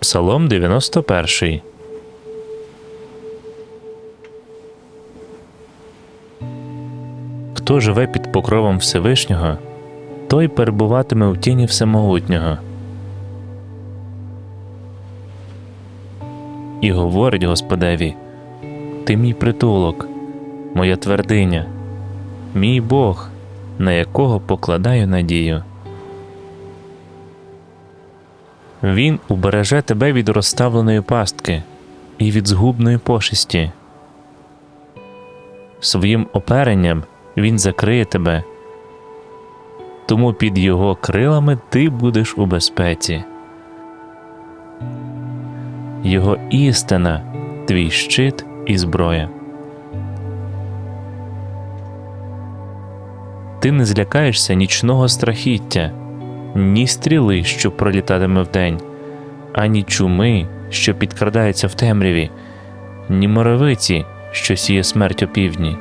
Псалом 91. Хто живе під покровом Всевишнього, той перебуватиме в тіні Всемогутнього. І говорить Господеві: Ти мій притулок, моя твердиня, мій Бог, на якого покладаю надію. Він убереже тебе від розставленої пастки і від згубної пошесті. Своїм оперенням він закриє тебе, тому під його крилами ти будеш у безпеці. Його істина твій щит і зброя. Ти не злякаєшся нічного страхіття, ні стріли, що пролітатиме вдень, ані чуми, що підкрадається в темряві, ні моровиці, що сіє смерть опівдні.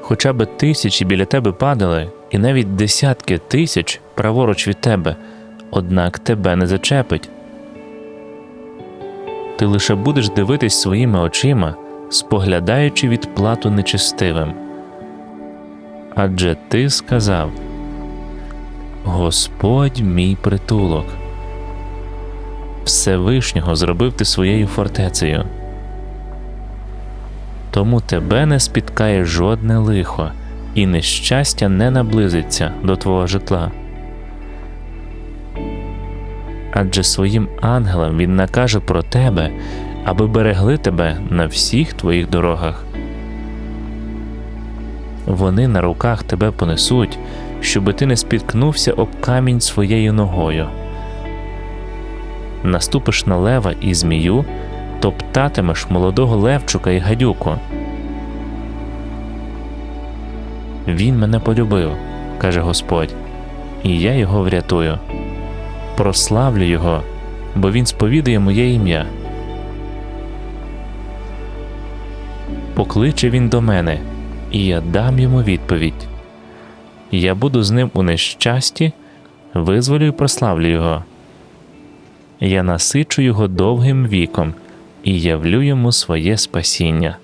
Хоча би тисячі біля тебе падали, і навіть десятки тисяч праворуч від тебе, однак тебе не зачепить. Ти лише будеш дивитись своїми очима, споглядаючи відплату нечестивим. Адже ти сказав Господь мій притулок. Всевишнього зробив ти своєю фортецею. Тому тебе не спіткає жодне лихо, і нещастя не наблизиться до твого житла. Адже своїм ангелам він накаже про тебе, аби берегли тебе на всіх твоїх дорогах. Вони на руках тебе понесуть, щоби ти не спіткнувся об камінь своєю ногою. Наступиш на лева і змію, топтатимеш молодого левчука і гадюку. Він мене полюбив, каже Господь, і я його врятую. Прославлю його, бо він сповідує моє ім'я. Покличе він до мене, і я дам йому відповідь я буду з ним у нещасті, визволю і прославлю його. Я насичу його довгим віком і явлю йому своє спасіння.